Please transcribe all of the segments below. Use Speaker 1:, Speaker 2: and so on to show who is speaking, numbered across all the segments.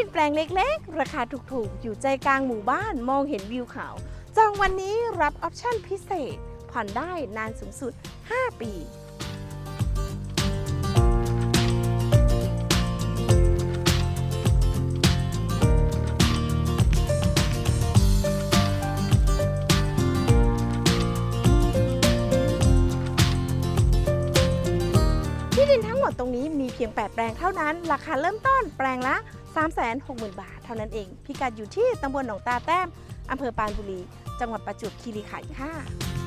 Speaker 1: ดินแปลงเล็กๆ ราคาถูกๆ อยู่ใจกลางหมู่บ้านมองเห็นวิวเขา จองวันนี้รับออปชั่นพิเศษ ผ่อนได้นานสูงสุด 5 ปีที่ดินทั้งหมดตรงนี้มีเพียง 8 แปลงเท่านั้น ราคาเริ่มต้นแปลงละ 360,000 บาท เท่านั้นเอง พิกัดอยู่ที่ตำบลหนองตาแต้มอำเภอปานบุรี จังหวัดประจวบคีรีขันธ์ค่ะ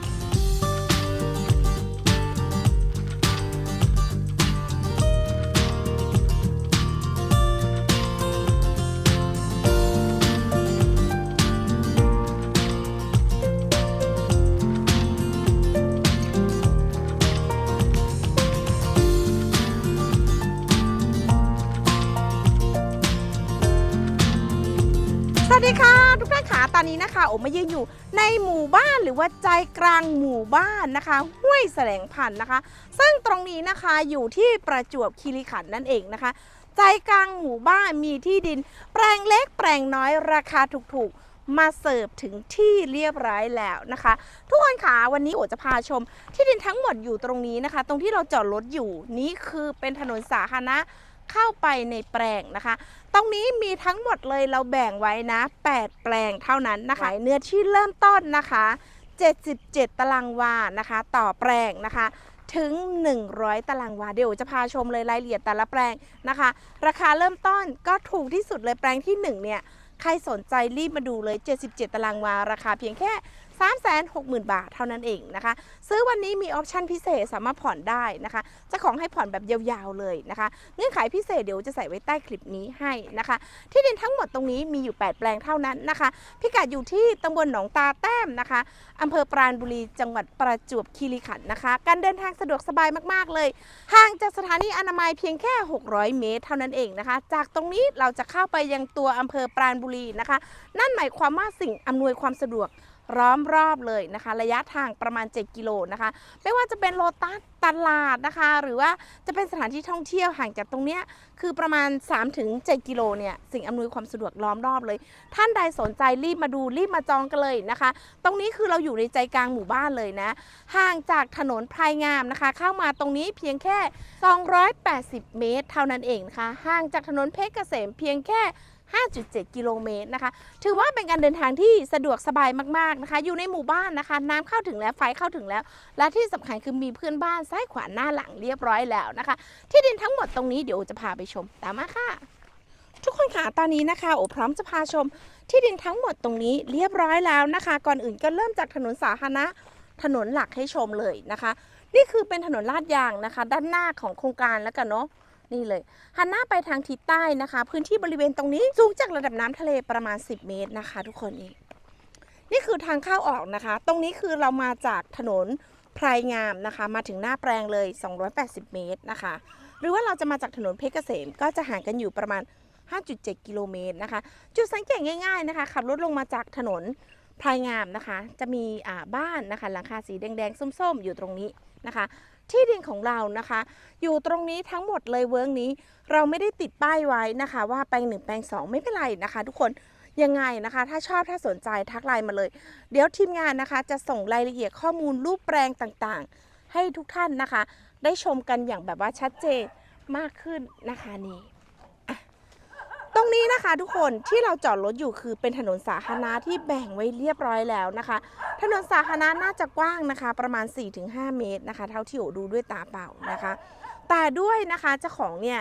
Speaker 1: โอมายืนอยู่ในหมู่บ้านหรือว่าใจกลางหมู่บ้านนะคะห้วยแสลงพันธ์นะคะ ซึ่งตรงนี้นะคะอยู่ที่ประจวบคีรีขันธ์นั่นเองนะคะ ใจกลางหมู่บ้านมีที่ดิน แปลงเล็กแปลงน้อยราคาถูกๆ มาเสิร์ฟถึงที่เรียบร้อยแล้วนะคะ ทุกคนคะวันนี้โอจะพาชม ที่ดินทั้งหมดอยู่ตรงนี้นะคะ ตรงที่เราจอดรถอยู่นี่คือเป็นถนนสาธารณะ เข้าไปในแปลงนะคะ ตรงนี้มีทั้งหมดเลยเราแบ่งไว้นะ 8 แปลงเท่านั้นนะคะ เนื้อที่เริ่มต้นนะคะ 77 ตารางวานะคะ ต่อแปลงนะคะถึง 100 ตารางวาเดี๋ยวจะพาชมเลยรายละเอียดแต่ละแปลงนะคะ ราคาเริ่มต้นก็ถูกที่สุดเลยแปลงที่ 1 เนี่ย ใครสนใจรีบมาดูเลย 77 ตารางวา ราคาเพียงแค่ 360,000 บาทเท่านั้นเองนะคะ ซื้อวันนี้มีออปชั่นพิเศษสามารถผ่อนได้นะคะจะของให้ผ่อนแบบยาวๆเลยนะคะ เงื่อนไขพิเศษเดี๋ยวจะใส่ไว้ใต้คลิปนี้ให้นะคะ ที่ดินทั้งหมดตรงนี้มีอยู่ 8 แปลงเท่านั้นนะคะ พิกัดอยู่ที่ตำบลหนองตาแต้มนะคะอำเภอปราณบุรีจังหวัดประจวบคีรีขันธ์นะคะ การเดินทางสะดวกสบายมากๆเลย ห่างจากสถานีอนามัยเพียงแค่ 600 เมตร เท่านั้นเองนะคะ จากตรงนี้เราจะเข้าไปยังตัวอำเภอปราณบุรีนะคะ นั่นหมายความว่าสิ่งอำนวยความสะดวก ล้อมรอบเลยนะคะ ระยะทางประมาณ 7 กิโลนะคะ ไม่ว่าจะเป็นโลตัสตลาดนะคะ หรือว่าจะเป็นสถานที่ท่องเที่ยวห่างจากตรงเนี้ยคือประมาณ 3-7 กิโลเนี่ยสิ่งอำนวยความสะดวกล้อมรอบเลย ท่านใดสนใจรีบมาดูรีบมาจองกันเลยนะคะ ตรงนี้คือเราอยู่ในใจกลางหมู่บ้านเลยนะ ห่างจากถนนพรายงามนะคะ เข้ามาตรงนี้เพียงแค่ 280 เมตร เท่านั้นเองนะคะห่างจากถนนเพชรเกษมเพียงแค่ 5.7 กิโลเมตรนะคะ ถือว่าเป็นการเดินทางที่สะดวกสบายมาก ๆ นะคะ อยู่ในหมู่บ้านนะคะ น้ำเข้าถึงแล้ว ไฟเข้าถึงแล้ว และที่สำคัญคือมีเพื่อนบ้านซ้ายขวาหน้าหลังเรียบร้อยแล้วนะคะ ที่ดินทั้งหมดตรงนี้เดี๋ยวจะพาไปชม ตามมาค่ะ ทุกคนค่ะ ตอนนี้นะคะ โอพร้อมจะพาชม ที่ดินทั้งหมดตรงนี้เรียบร้อยแล้วนะคะ ก่อนอื่นก็เริ่มจากถนนสาธารณะถนนหลักให้ชมเลยนะคะ นี่คือเป็นถนนลาดยางนะคะ ด้านหน้าของโครงการแล้วกันเนาะ นี่เลยหันหน้าไปทางทิศใต้นะคะ พื้นที่บริเวณตรงนี้สูงจากระดับน้ำทะเลประมาณ 10 เมตรนะคะ ทุกคนนี่นี่คือทางเข้าออกนะคะ ตรงนี้คือเรามาจากถนนไพรงามนะคะ มาถึงหน้าแปลงเลย 280 เมตรนะคะ หรือว่าเราจะมาจากถนนเพชรเกษมก็จะห่างกันอยู่ประมาณ 5.7 กิโลเมตรนะคะ จุดสังเกตง่าย ๆนะคะขับรถลงมาจากถนนไพรงามนะคะ จะมีบ้านนะคะหลังคาสีแดงๆส้มๆ อยู่ตรงนี้นะคะ ที่ดินของเรานะคะ อยู่ตรงนี้ทั้งหมดเลยเวิร์กนี้ เราไม่ได้ติดป้ายไว้นะคะ ว่าแปลงหนึ่งแปลงสองไม่เป็นไรนะคะ ทุกคนยังไงนะคะ ถ้าชอบถ้าสนใจทักไลน์มาเลย เดี๋ยวทีมงานนะคะ จะส่งรายละเอียดข้อมูลรูปแปลงต่างๆ ให้ทุกท่านนะคะ ได้ชมกันอย่างแบบว่าชัดเจนมากขึ้นนะคะนี่ ตรงนี้นะคะทุกคนที่เราจอดรถอยู่คือเป็นถนนสาธารณะที่แบ่งไว้เรียบร้อยแล้วนะคะ ถนนสาธารณะน่าจะกว้างนะคะ ประมาณ 4-5 เมตรนะคะ เท่าที่โอดูด้วยตาเปล่านะคะ แต่ด้วยนะคะเจ้าของเนี่ย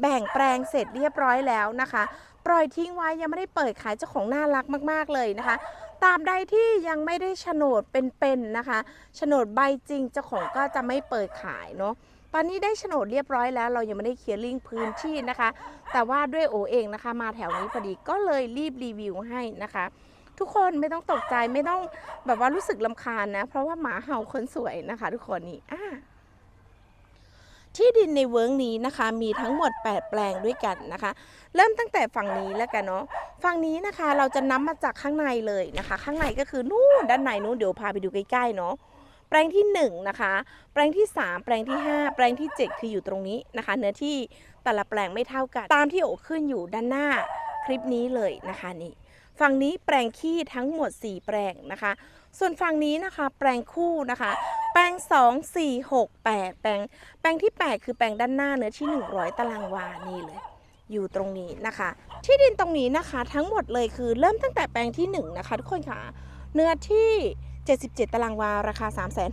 Speaker 1: แบ่งแปลงเสร็จเรียบร้อยแล้วนะคะ ปล่อยทิ้งไว้ยังไม่ได้เปิดขายเจ้าของน่ารักมาก ๆ เลยนะคะตามใดที่ยังไม่ได้โฉนดเป็นๆนะคะโฉนดใบจริงเจ้าของก็จะไม่เปิดขายเนาะ ตอนนี้ได้โฉนดเรียบร้อยแล้ว เรายังไม่ได้เคลียร์ลิงพื้นที่นะคะ แต่ว่าด้วยโอเองนะคะ มาแถวนี้พอดีก็เลยรีบรีวิวให้นะคะ ทุกคนไม่ต้องตกใจไม่ต้องแบบว่ารู้สึกลำคาญนะ เพราะว่าหมาเห่าคนสวยนะคะ ทุกคนนี่อ่าที่ดินในเวิร์กนี้นะคะ มีทั้งหมด 8 แปลงด้วยกันนะคะ เริ่มตั้งแต่ฝั่งนี้แล้วกันเนาะฝั่งนี้นะคะเราจะนำมาจากข้างในเลยนะคะ ข้างในก็คือนู่นด้านในนู้นเดี๋ยวพาไปดูใกล้ๆเนาะ แปลงที่1นะคะ แปลงที่ 3 แปลงที่ 5 แปลงที่ 7 คืออยู่ตรงนี้นะคะ เนื้อที่แต่ละแปลงไม่เท่ากัน ตามที่โอขึ้นอยู่ด้านหน้าคลิปนี้เลยนะคะนี่ฝั่งนี้แปลงขี้ทั้งหมด 4 แปลงนะคะ ส่วนฝั่งนี้นะคะ แปลงคู่นะคะ แปลง 2 4 6 8 แปลง แปลงที่ 8 คือแปลงด้านหน้าเนื้อที่ 100 ตารางวา นี่เลย อยู่ตรงนี้นะคะ ที่ดินตรงนี้นะคะ ทั้งหมดเลยคือเริ่มตั้งแต่แปลงที่ 1 นะคะ ทุกคนค่ะ เนื้อที่ 77 ตารางวา ราคา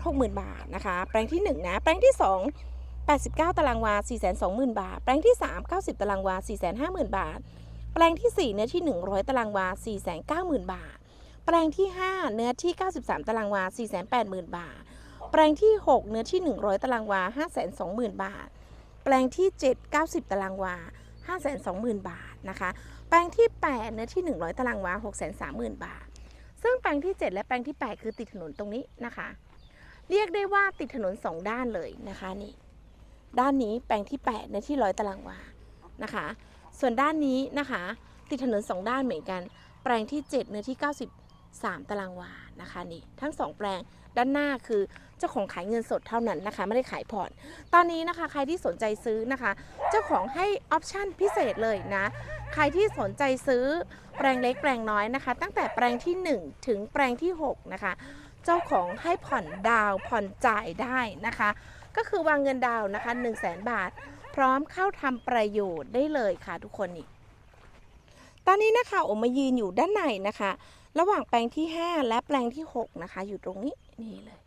Speaker 1: 360,000 บาทนะคะ แปลงที่ 1 นะ แปลงที่ 2 89 ตารางวา 420,000 บาท แปลงที่ 3 90 ตารางวา 450,000 บาท แปลงที่ 4 เนื้อที่ 100 ตารางวา 490,000 บาท แปลงที่ 5 เนื้อที่ 93 ตารางวา 480,000 บาท แปลงที่ 6 เนื้อที่ 100 ตารางวา 520,000 บาท แปลงที่ 7 90 ตารางวา 520,000 บาทนะคะ แปลงที่ 8 เนื้อที่ 100 ตารางวา 630,000 บาท ซึ่งแปลงที่ 7 และแปลงที่ 8 คือติดถนนตรงนี้นะคะ เรียกได้ว่าติดถนน 2 ด้านเลยนะคะนี่ ด้านนี้แปลงที่8เนื้อที่ร้อยตารางวานะคะ ส่วนด้านนี้นะคะ ติดถนน 2 ด้านเหมือนกัน แปลงที่ 7 เนื้อที่ 93 ตารางวานะคะนี่ทั้ง 2 แปลง ด้านหน้าคือเจ้าของขายเงินสดเท่านั้นนะคะ ไม่ได้ขายผ่อน ตอนนี้นะคะใครที่สนใจซื้อนะคะ เจ้าของให้ออปชั่นพิเศษเลยนะ ใครที่สนใจซื้อแปลงเล็กแปลงน้อยนะคะ ตั้งแต่แปลงที่ 1 ถึงแปลงที่ 6 นะคะ เจ้าของให้ผ่อนดาวผ่อนจ่ายได้นะคะ ก็คือวางเงินดาวนะคะ 1 0 0 0 0แบาท พร้อมเข้าทำประโยชน์ได้เลยค่ะทุกคนนี่ตอนนี้นะคะโอมายืนอยู่ด้านในนะคะ ระหว่างแปลงที่ 5 และแปลงที่ 6 นะคะ อยู่ตรงนี้ นี่เลย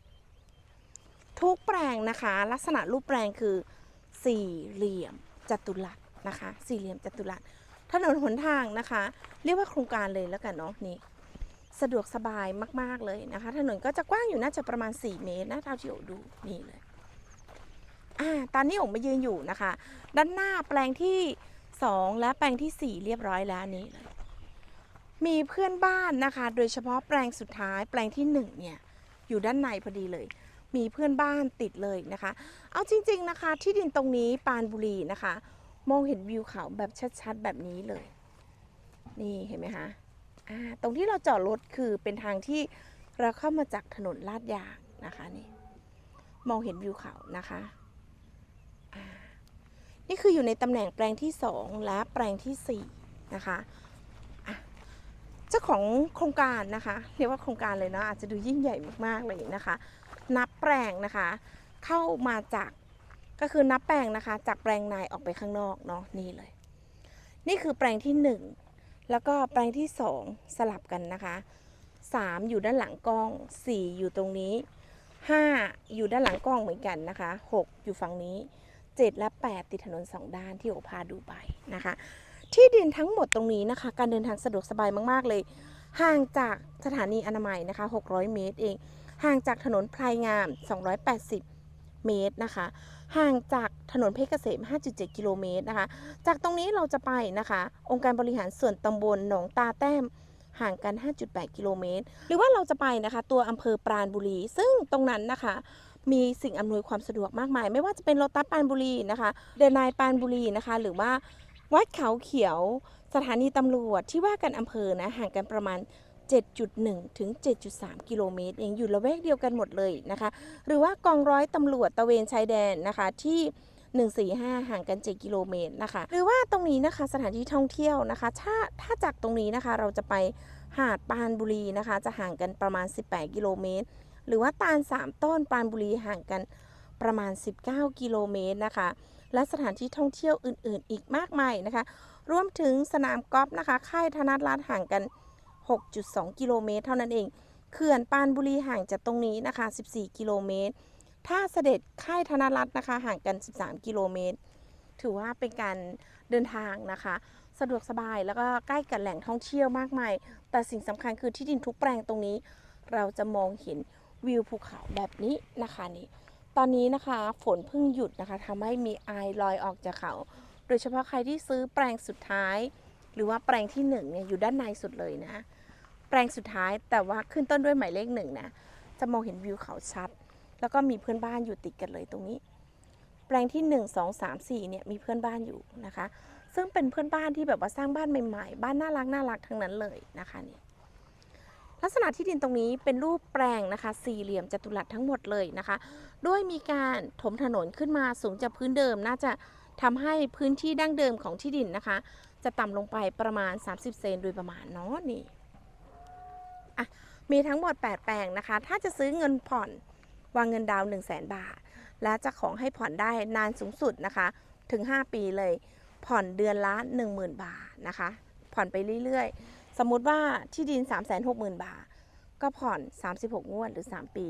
Speaker 1: ทุกแปลงนะคะ ลักษณะรูปแปลงคือสี่เหลี่ยมจัตุรัสนะคะ สี่เหลี่ยมจัตุรัสถนนหนทางนะคะ เรียกว่าโครงการเลยแล้วกันเนาะนี่สะดวกสบายมาก ๆ เลยนะคะ ถนนก็จะกว้างอยู่น่าจะประมาณ 4 เมตรนะเท่าที่โอดูนี่เลยอ่าตอนนี้ผมมายืนอยู่นะคะ ด้านหน้าแปลงที่ 2 และแปลงทีสี่4 เรียบร้อยแล้วนี่เลยมีเพื่อนบ้านนะคะ โดยเฉพาะแปลงสุดท้ายแปลงที่ 1 เนี่ย อยู่ด้านในพอดีเลย มีเพื่อนบ้านติดเลยนะคะ เอาจริง ๆนะคะ ที่ดินตรงนี้ปานบุรีนะคะ มองเห็นวิวเขาแบบชัดๆ แบบนี้เลย นี่เห็นไหมคะตรงที่เราจอดรถคือเป็นทางที่เราเข้ามาจากถนนลาดยางนะคะนี่มองเห็นวิวเขานะคะนี่คืออยู่ในตำแหน่งแปลงที่ 2 และแปลงทีสี่4นะคะ จ้าของโครงการนะคะ เรียกว่าโครงการเลยเนาะอาจจะดูยิ่งใหญ่มากๆเลยนะคะ นับแปลงนะคะ เข้ามาจากก็คือนับแปลงนะคะ จากแปลงในออกไปข้างนอกเนาะนี่เลย นี่คือแปลงที่ 1 แล้วก็แปลงที่ 2 สลับกันนะคะ 3 อยู่ด้านหลังกล้อง 4 อยู่ตรงนี้ 5 อยู่ด้านหลังกล้องเหมือนกันนะคะ 6 อยู่ฝั่งนี้ 7 และ 8 ติดถนน 2 ด้านที่โอพาดูไปนะคะ ที่ดินทั้งหมดตรงนี้นะคะ การเดินทางสะดวกสบายมาก ๆ เลย ห่างจากสถานีอนามัยนะคะ 600 เมตรเอง ห่างจากถนนพลายงาม 280 เมตรนะคะ ห่างจากถนนเพชรเกษม 5.7 กิโลเมตรนะคะ จากตรงนี้เราจะไปนะคะ องค์การบริหารส่วนตำบลหนองตาแต้มห่างกัน 5.8 กิโลเมตร หรือว่าเราจะไปนะคะ ตัวอำเภอปราณบุรี ซึ่งตรงนั้นนะคะ มีสิ่งอำนวยความสะดวกมากมาย ไม่ว่าจะเป็นโลตัสปานบุรีนะคะ เดนายปรานบุรีนะคะ หรือว่า วัดเขาเขียวสถานีตำรวจที่ว่ากันอำเภอนะห่างกันประมาณ 7.1 ถึง 7.3 กิโลเมตร เองอยู่ละแวกเดียวกันหมดเลยนะคะ หรือว่ากองร้อยตำรวจตะเวนชายแดนนะคะที่145 ห่างกัน 7 กิโลเมตรนะคะ หรือว่าตรงนี้นะคะสถานที่ท่องเที่ยวนะคะ ถ้าถ้าจากตรงนี้นะคะเราจะไปหาดปานบุรีนะคะ จะห่างกันประมาณ 18 กิโลเมตร หรือว่าตาล 3 ต้นปานบุรีห่างกันประมาณ 19 กิโลเมตรนะคะ และสถานที่ท่องเที่ยวอื่น ๆ อีกมากมายนะคะ รวมถึงสนามกอล์ฟนะคะ ค่ายธนัทรัฐห่างกัน 6.2 กิโลเมตร เท่านั้นเอง เขื่อนปานบุรีห่างจากตรงนี้นะคะ 14 กิโลเมตรถ้าเสด็จค่ายธนรัตน์นะคะ ห่างกัน 13 กิโลเมตร ถือว่าเป็นการเดินทางนะคะ สะดวกสบายแล้วก็ใกล้กับแหล่งท่องเที่ยวมากมาย แต่สิ่งสำคัญคือที่ดินทุกแปลงตรงนี้ เราจะมองเห็นวิวภูเขาแบบนี้นะคะนี่ ตอนนี้นะคะฝนเพิ่งหยุดนะคะทำให้มีไอลอยออกจากเขา โดยเฉพาะใครที่ซื้อแปลงสุดท้าย หรือว่าแปลงที่หนึ่งเนี่ยอยู่ด้านในสุดเลยนะ แปลงสุดท้ายแต่ว่าขึ้นต้นด้วยหมายเลขหนึ่งนะจะมองเห็นวิวเขาชัด แล้วก็มีเพื่อนบ้านอยู่ติดกันเลยตรงนี้ แปลงที่ 1 2 3 4เนี่ยมีเพื่อนบ้านอยู่นะคะ ซึ่งเป็นเพื่อนบ้านที่แบบว่าสร้างบ้านใหม่ๆ บ้านน่ารักน่ารักทั้งนั้นเลยนะคะนี่ลักษณะที่ดินตรงนี้เป็นรูปแปลงนะคะ สี่เหลี่ยมจัตุรัสทั้งหมดเลยนะคะ ด้วยมีการถมถนนขึ้นมาสูงจากพื้นเดิมน่าจะทำให้พื้นที่ดั้งเดิมของที่ดินนะคะ จะต่ำลงไปประมาณ 30 เซนโดยประมาณเนาะนี่อะมีทั้งหมด 8 แปลงนะคะ ถ้าจะซื้อเงินผ่อนวางเงินดาวน์1 0 0 0 0แบาท และจะของให้ผ่อนได้นานสูงสุดนะคะ ถึง 5 ปีเลย ผ่อนเดือนละ 10,000 บาทนะคะ ผ่อนไปเรื่อยๆ สมมุติว่าที่ดิน 360,000 บาท ก็ผ่อน 36 งวดหรือ 3 ปี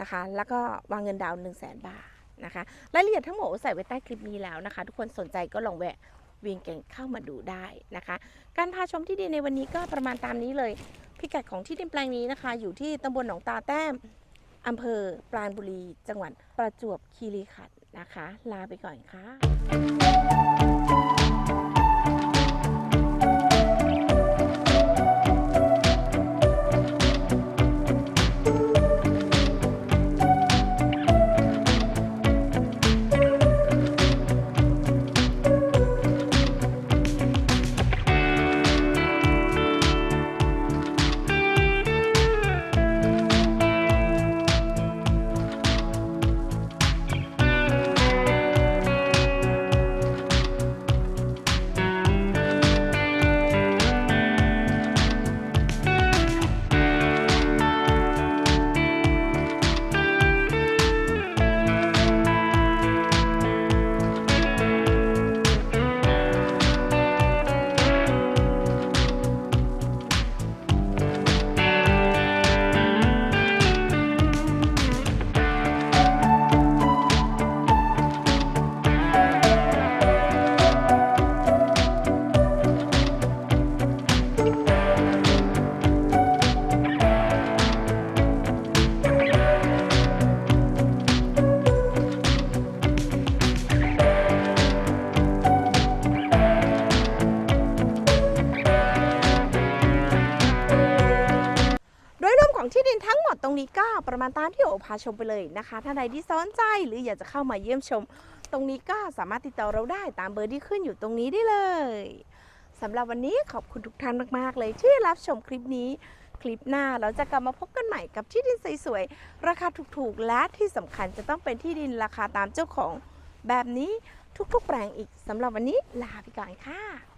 Speaker 1: นะคะ แล้วก็วางเงินดาวน์1 0 0 0 0แสนบาทนะคะรายละเอียดทั้งหมดใส่ไว้ใต้คลิปนี้แล้วนะคะ ทุกคนสนใจก็ลองแวะเวียงแก่งเข้ามาดูได้นะคะ การพาชมที่ดินในวันนี้ก็ประมาณตามนี้เลย พิกัดของที่ดินแปลงนี้นะคะ อยู่ที่ตำบลหนองตาแต้มอำเภอปราณบุรี จังหวัดประจวบคีรีขันธ์นะคะ ลาไปก่อนค่ะ ประมาณตามที่โอพาชมไปเลยนะคะถ้าใดที่สนใจหรืออยากจะเข้ามาเยี่ยมชม ตรงนี้ก็สามารถติดต่อเราได้ตามเบอร์ที่ขึ้นอยู่ตรงนี้ได้เลยสำหรับวันนี้ขอบคุณทุกท่านมากๆ เลยที่รับชมคลิปนี้ คลิปหน้าเราจะกลับมาพบกันใหม่กับที่ดินสวยๆราคาถูกๆ และที่สำคัญจะต้องเป็นที่ดินราคาตามเจ้าของ แบบนี้ทุกๆแปลงอีกสำหรับวันนี้ลาไปก่อนค่ะ